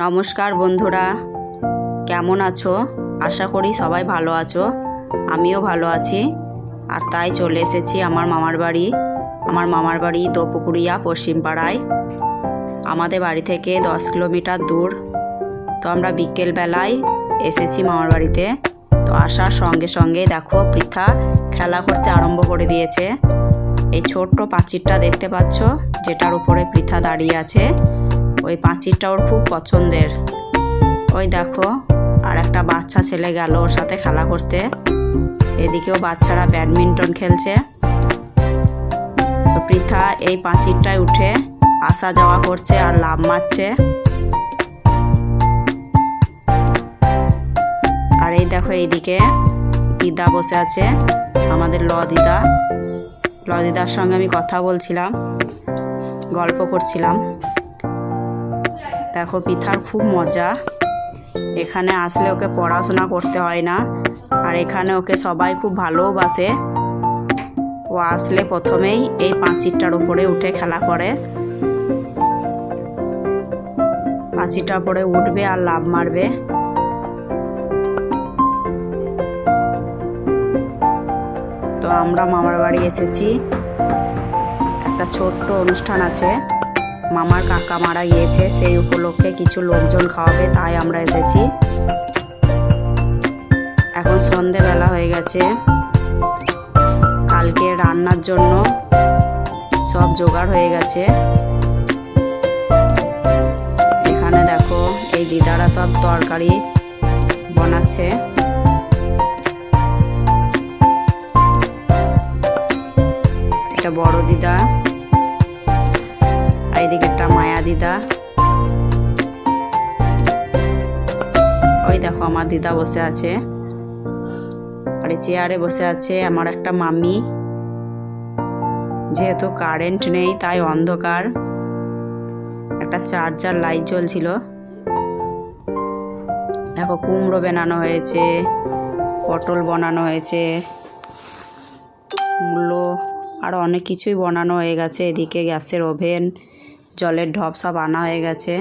নমস্কার বন্ধুরা। কেমন আছো? আশা করি সবাই ভালো আছো। আমিও ভালো আছি। আর তাই চলে এসেছি আমার মামার বাড়ি। আমার মামার বাড়ি দোপুকুরিয়া পশ্চিমপাড়ায়। আমাদের বাড়ি থেকে দশ কিলোমিটার দূর। তো আমরা বিকেলবেলায় এসেছি মামার বাড়িতে। তো আসার সঙ্গে সঙ্গে দেখো পৃথা খেলা করতে আরম্ভ করে দিয়েছে। এই ছোট্ট পাঁচিরটা দেখতে পাচ্ছ, যেটার উপরে পৃথা দাঁড়িয়ে আছে। ওই পাঁচিরটা ওর খুব পছন্দের। ওই দেখো, আর একটা বাচ্চা ছেলে গেল ওর সাথে খেলা করতে। এদিকেও বাচ্চারা ব্যাডমিন্টন খেলছে। তো পৃথা এই পাঁচিরটায় উঠে আসা যাওয়া করছে আর লাভ মারছে। আর এই দেখো এইদিকে দিদা বসে আছে, আমাদের ল দিদা। ল দিদার সঙ্গে আমি কথা বলছিলাম, গল্প করছিলাম। দেখো পিঠার খুব মজা। এখানে আসলে ওকে পড়াশোনা করতে হয় না, আর এখানে ওকে সবাই খুব ভালোবাসে। ও আসলে প্রথমেই এই পাঁচিরটার উপরে উঠে খেলা করে। পাঁচিরটার উপরে উঠবে আর লাভ মারবে। তো আমরা মামার বাড়ি এসেছি। একটা ছোট্ট অনুষ্ঠান আছে। মামার কাকা মারা গিয়েছে, সেই উপলক্ষে কিছু লোকজন খাওয়াবে, তাই আমরা এসেছি। এখন সন্ধেবেলা হয়ে গেছে। কালকে রান্নার জন্য সব জোগাড় হয়ে গেছে। এখানে দেখো, এই দিদারা সব তরকারি বানাচ্ছে। এটা বড় দিদা। আর এদিকে একটা মায়া দিদা। ওই দেখো আমার দিদা বসে আছে। আর চেয়ারে বসে আছে আমার একটা মামি। যেহেতু কারেন্ট নেই, তাই অন্ধকার। একটা চার্জার লাইট জ্বলছিল। দেখো কুমড়ো বানানো হয়েছে, পটল বানানো হয়েছে, মূলো আরও অনেক কিছুই বানানো হয়ে গেছে এদিকে গ্যাসের ওভেন। জলের ঢপ সব আনা হয়ে গেছে।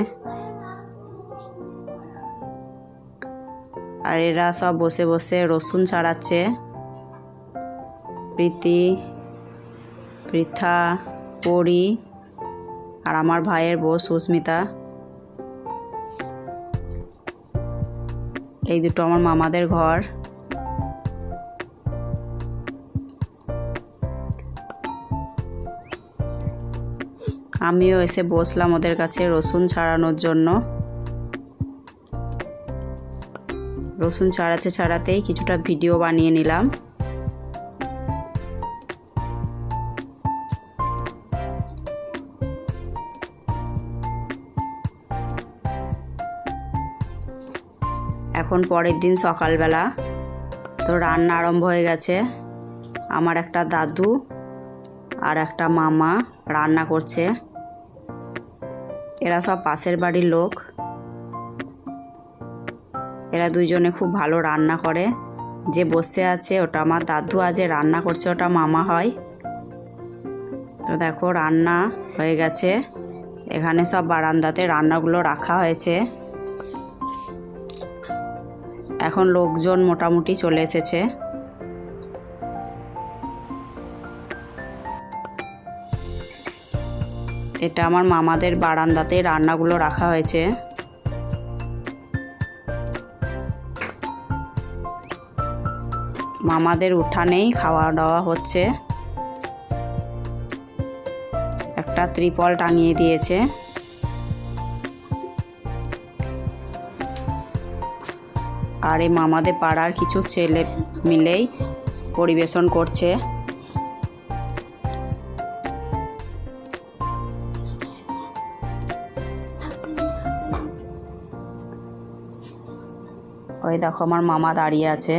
আর এরা সব বসে বসে রসুন ছাড়াচ্ছে। প্রীতি, পৃথা, পরি, আর আমার ভাইয়ের বউ সুস্মিতা। এই দুটো আমার মামাদের ঘর। আমিও এসে বসলাম ওদের কাছে রসুন ছাড়ানোর জন্য। রসুন ছাড়াতে ছাড়াতেই কিছুটা ভিডিও বানিয়ে নিলাম। এখন পরের দিন সকালবেলা। তো রান্না আরম্ভ হয়ে গেছে। আমার একটা দাদু আর একটা মামা রান্না করছে। এরা সব পাশের বাড়ির লোক। এরা দুইজনে খুব ভালো রান্না করে। যে বসে আছে ওটা আমার দাদু আজ রান্না করছে ওটা মামা হয়। তো দেখো রান্না হয়ে গেছে। এখানে সব বারান্দাতে রান্নাগুলো রাখা হয়েছে। এখন লোকজন মোটামুটি চলে এসেছে। এটা আমার মামাদের বারান্দাতে রান্নাগুলো রাখা হয়েছে। মামাদের উঠানেই খাওয়া দাওয়া হচ্ছে। একটা ত্রিপল টাঙিয়ে দিয়েছে। আর এই মামাদের পাড়ার কিছু ছেলে মিলেই পরিবেশন করছে। ওই দেখো আমার মামা দাঁড়িয়ে আছে।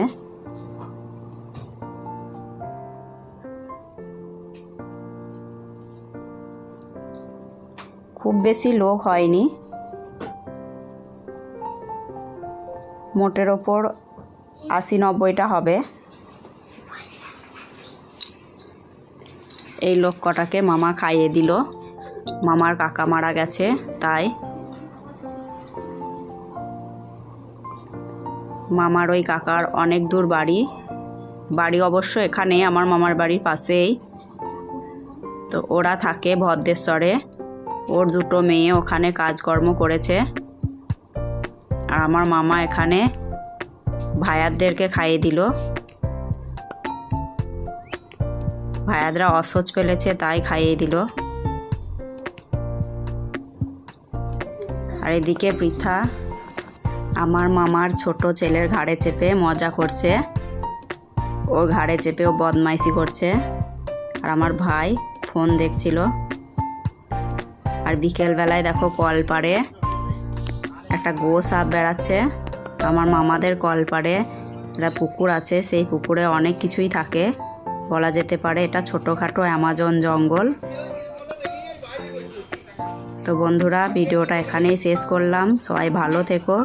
খুব বেশি লোক হয়নি। মোটের ওপর আশি নব্বইটা হবে। এই লোক কটাকে মামা খাইয়ে দিল। মামার কাকা মারা গেছে, তাই মামার ওই কাকার অনেক দূর বাড়ি। বাড়ি অবশ্য এখানে, আমার মামার বাড়ির পাশেই। তো ওরা থাকে ভদ্রেশ্বরে। ওর দুটো মেয়ে ওখানে কাজকর্ম করেছে। আর আমার মামা এখানে ভায়াতদেরকে খাইয়ে দিল। ভায়াতরা অসহ্য পেলেছে, তাই খাইয়ে দিল। আর এদিকে পৃথা আমার মামার ছোট ছেলের ঘাড়ে চেপে মজা করছে। ওর ঘাড়ে চেপে ও বদমাইশি করছে। আর আমার ভাই ফোন দেখছিল। আর বিকেলবেলায় দেখো কল পাড়ে। একটা গো সাপ বেড়াচ্ছে। আমার মামাদের কল পাড়ে। একটা পুকুর আছে, সেই পুকুরে অনেক কিছুই থাকে। বলা যেতে পারে এটা ছোটোখাটো অ্যামাজন জঙ্গল। তো বন্ধুরা, ভিডিওটা এখানেই শেষ করলাম। সবাই ভালো থেকো।